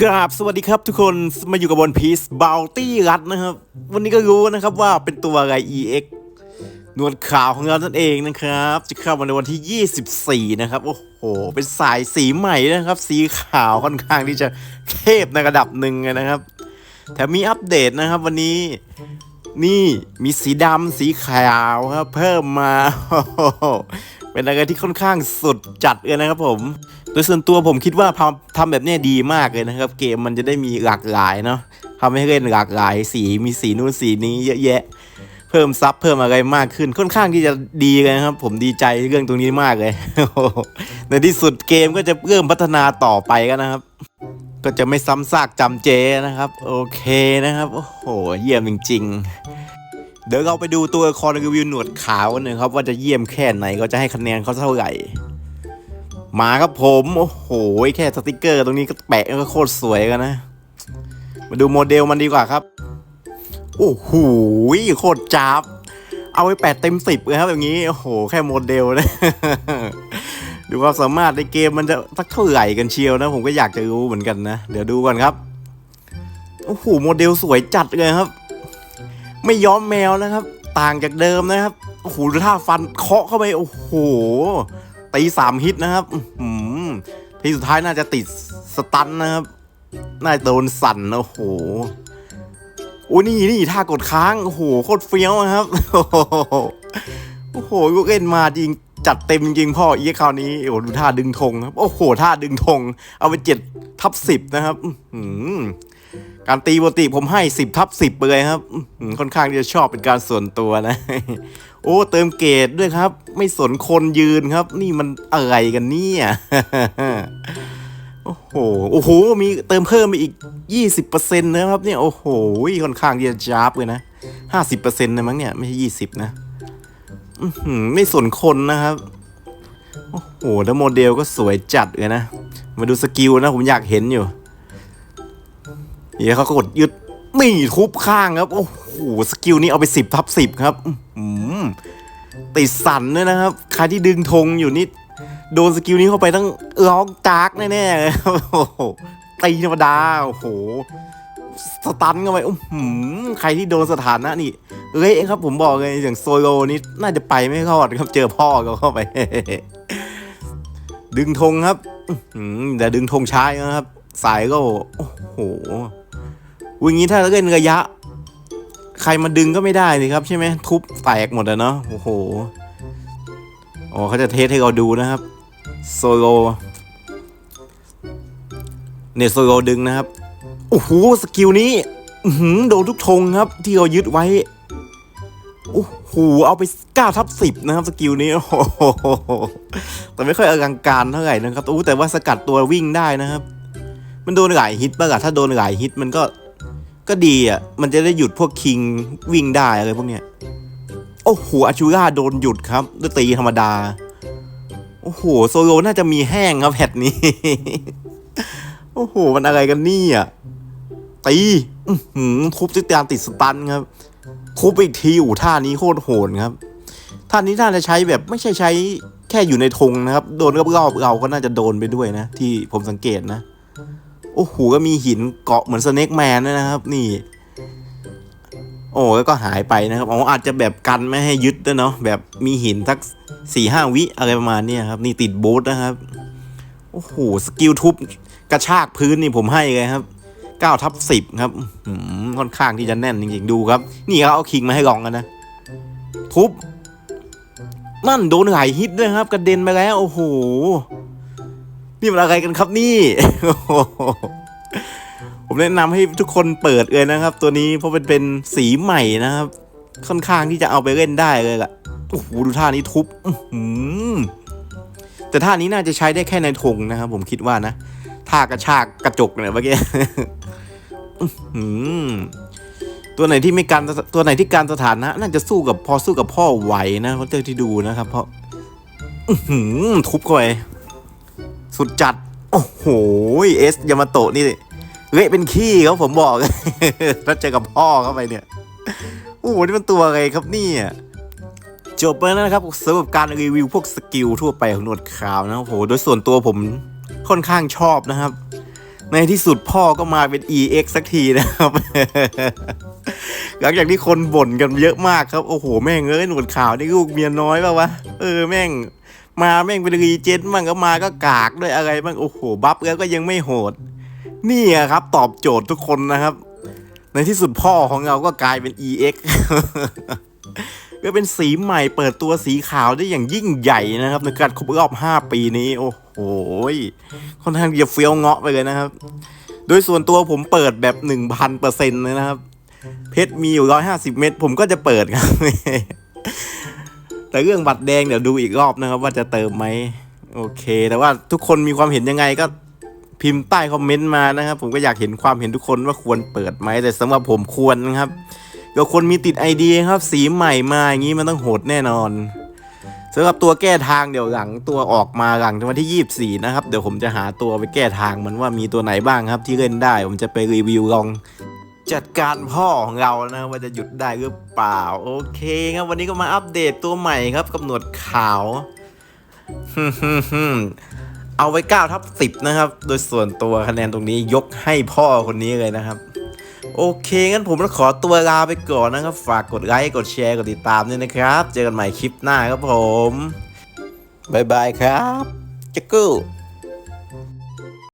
กราบสวัสดีครับทุกคนมาอยู่กับบนพีซบ o ลตี้รัดนะครับ วันนี้ก็รู้นะครับว่าเป็นตัวอะไร EX นวดขาวของเรานั่นเองนะครับ จะเข้ามาในวันที่ 24 นะครับ โอ้โห เป็นสายสีใหม่นะครับ สีขาวค่อนข้างที่จะเทพในระดับหนึ่งนะครับ แถมมีอัปเดตนะครับวันนี้นี่มีสีดำสีขาวครับ เพิ่มมาโอ้โห เป็นอะไรที่ค่อนข้างสุดจัดเลยนะครับผม โดยส่วนตัวผมคิดว่าทำทำแบบนี้ดีมากเลยนะครับ เกมมันจะได้มีหลากหลายเนาะทำให้เล่นหลากหลายสีมีสีนู้นสีนี้เยอะแยะ เพิ่มซับเพิ่มอะไรมากขึ้นค่อนข้างที่จะดีเลยครับ ผมดีใจเรื่องตรงนี้มากเลย ในที่สุดเกมก็จะเริ่มพัฒนาต่อไปกันนะครับ ก็จะไม่ซ้ำซากจำเจนะครับ โอเคนะครับ โอ้โหเยี่ยมจริงๆ เดี๋ยวเราไปดูตัวละครรีวิวหนวดขาวกันหนึ่งครับ ว่าจะเยี่ยมแค่ไหนก็จะให้คะแนนเขาเท่าไหร่มาครับผมโอ้โหแค่สติกเกอร์ ตรงนี้ก็แปะก็โคตรสวยกันนะ มาดูโมเดลมันดีกว่าครับ โอ้โหโคตรจ้าบเอาไว้แปดเต็มสิบเลยครับอย่างนี้โอ้โห แค่โมเดลนะดูความสามารถในเกมมันจะสักเท่าไหร่กันเชียวนะ ผมก็อยากจะรู้เหมือนกันนะ เดี๋ยวดูก่อนครับ โอ้โห โมเดลสวยจัดเลยครับ ไม่ย้อมแมวนะครับ ต่างจากเดิมนะครับโอ้โหดูท่าฟันเคาะเข้าไปโอ้โหตีสามฮิตนะครับอื้อหือทีสุดท้ายน่าจะติดสตันนะครับ น่าจะโดนสั่นนะโอ้โหโอ้นี่นี่ท่ากดค้างโอ้โหโคตรเฟี้ยวอะครับโอ้โหโอ้โหลูกเล่นมาจริงจัดเต็มจริงพ่อเอี้ยคราวนี้โอ้ดูท่าดึงธงครับโอ้โหท่าดึงธงเอาไปเจ็ดทับสิบนะครับ อื้อหือ การตีปกติผมให้สิบทับสิบไปเลยครับ ค่อนข้างที่จะชอบเป็นการส่วนตัวนะ โอ้เติมเกรดด้วยครับ ไม่สนคนยืนครับ นี่มันอะไรกันเนี่ยโอ้โหโอ้โห มีเติมเพิ่มไปอีก 20%นะครับเนี่ยโอ้โหค่อนข้างที่จะจ้าบเลยนะ 50%นะมั้งเนี่ยไม่ใช่20 นะไม่สนคนนะครับ โอ้โห แล้วโมเดลก็สวยจัดเลยนะ มาดูสกิลนะผมอยากเห็นอยู่ เดี๋ยวเขาก็กดยึดนี่ทุบข้างครับ โอ้โหสกิลนี้เอาไป10ทับ10ครับอื้อหือติดสันด้วยนะครับ ใครที่ดึงธงอยู่นี่โดนสกิลนี้เข้าไปต้องร้องจากแน่ๆเลยโอ้โหตีธรรมดาโอ้โหสตันเข้าไปอื้อหือใครที่โดนสถานะนี่เละครับ ผมบอกเลยอย่างโซโลนี่น่าจะไปไม่รอดครับ เจอพ่อเขาเข้าไป ดึงธงครับอื้อหือแต่ดึงธงช้านะครับ สายก็โอ้โห วันนี้ถ้าเล่นระยะ ใครมาดึงก็ไม่ได้สิครับใช่ไหมทุบแตกหมดอะเนาะโอ้โหอ๋อเขาจะเทสให้เราดูนะครับโซโลเนี่ยโซโลดึงนะครับโอ้โหสกิลนี้อื้อหือโดนทุกธงครับ ที่เรายึดไว้โอ้โหเอาไป9ทับ10นะครับสกิลนี้โอ้โหแต่ไม่ค่อยอลังการเท่าไหร่นะครับอู้แต่ว่าสกัดตัววิ่งได้นะครับ มันโดนหลายฮิตป่ะอะถ้าโดนหลายฮิตมันก็ ก็ดีอะ มันจะได้หยุดพวกคิงวิ่งได้อะไรพวกเนี้ย โอ้โหอาชูราโดนหยุดครับด้วยตีธรรมดา โอ้โห โซโลน่าจะมีแห้งครับแพทนี้ โอ้โห มันอะไรกันนี่อะ ตีหือทุบด้วยารติดสตันครับทุบอีกทีอู่ท่านี้โคตรโหดครับ ท่านี้น่าจะใช้แบบไม่ใช่ใช้แค่อยู่ในธงนะครับ โดนรอบๆเราก็น่าจะโดนไปด้วยนะ ที่ผมสังเกตนะ โอ้โหก็มีหินเกาะเหมือนสเน็กแมนนะครับ นี่ โอ้แล้วก็หายไปนะครับอ๋ออาจจะแบบกันไม่ให้ยึดด้วยเนาะแบบมีหินสักสี่ห้าวิอะไรประมาณนี้ครับ นี่ติดบูทนะครับโอ้โหสกิลทุบกระชากพื้นนี่ผมให้เลยครับเก้าทับสิบครับค่อนข้างที่จะแน่นจริงๆดูครับ นี่เขาเอาคิงมาให้ลองกันนะทุบนั่นโดนหลายฮิตด้วยครับ กระเด็นไปแล้ว โอ้โห นี่มันอะไรกันครับนี่ผมแนะนำให้ทุกคนเปิดเลยนะครับ ตัวนี้เพราะเป็นเป็นสีใหม่นะครับ ค่อนข้างที่จะเอาไปเล่นได้เลยล่ะโอ้โหดูท่านี้ทุบแต่ท่านี้น่าจะใช้ได้แค่ในธงนะครับ ผมคิดว่านะท่ากระชากกระจกเนี่ยเมื่อกี้ตัวไหนที่ไม่การตัวไหนที่การสถานะ น่าจะสู้กับพอสู้กับพ่อไหวนะเพราเจ้าที่ดูนะครับ เพราะทุบเข้าไป สุดจัด โอ้โหเอสยามาโตะนี่เละเป็นขี้ครับผมบอกแล้วเจอกับพ่อเข้าไปเนี่ยโอ้โหนี่มันตัวอะไรครับนี่จบไปแล้วนะครับสำหรับการรีวิวพวกสกิลทั่วไปของหนวดขาวนะครับโอ้โหโดยส่วนตัวผมค่อนข้างชอบนะครับ ในที่สุดพ่อก็มาเป็น EX สักทีนะครับ หลังจากที่คนบ่นกันเยอะมากครับ โอ้โห แม่งเอ้ยหนวดขาวนี่ลูกเมียน้อยป่าวะ เออแม่ง มาแม่งเป็นรีเจนต์มั่งก็มาก็กากด้วยอะไรบ้างโอ้โหบัฟแล้วก็ยังไม่โหด นี่ครับ ตอบโจทย์ทุกคนนะครับ ในที่สุดพ่อของเราก็กลายเป็น EX ก็เป็นสีใหม่เปิดตัวสีขาวได้อย่างยิ่งใหญ่นะครับ ในการครบรอบ 5 ปีนี้ โอ้โหค่อนข้างจะเฟี้ยวเงาะไปเลยนะครับ โดยส่วนตัวผมเปิดแบบ 1,000%เลยนะครับ เพชรมีอยู่ 150 เม็ดผมก็จะเปิดครับ แต่เรื่องบัตรแดงเดี๋ยวดูอีกรอบนะครับ ว่าจะเติมไหมโอเค แต่ว่าทุกคนมีความเห็นยังไงก็พิมพ์ใต้คอมเมนต์มานะครับ ผมก็อยากเห็นความเห็นทุกคนว่าควรเปิดไหมแต่สำหรับผมควรนะครับก็คนมีติดไอเดียครับ สีใหม่มาอย่างนี้มันต้องโหดแน่นอนสำหรับตัวแก้ทางเดี๋ยวหลังตัวออกมาหลังวันที่ 24 นะครับ เดี๋ยวผมจะหาตัวไปแก้ทางมันว่ามีตัวไหนบ้างครับที่เล่นได้ ผมจะไปรีวิวลอง จัดการพ่อของเรานะว่าจะหยุดได้หรือเปล่า โอเคครับวันนี้ก็มาอัปเดตตัวใหม่ครับกำหนดขาวเอาไว้9ทับ10นะครับ โดยส่วนตัวคะแนนตรงนี้ยกให้พ่อคนนี้เลยนะครับ โอเคงั้นผมต้องขอตัวลาไปก่อนนะครับ ฝากกดไลค์กดแชร์กดติดตามด้วยนะครับ เจอกันใหม่คลิปหน้าครับผมบายบายครับจักกู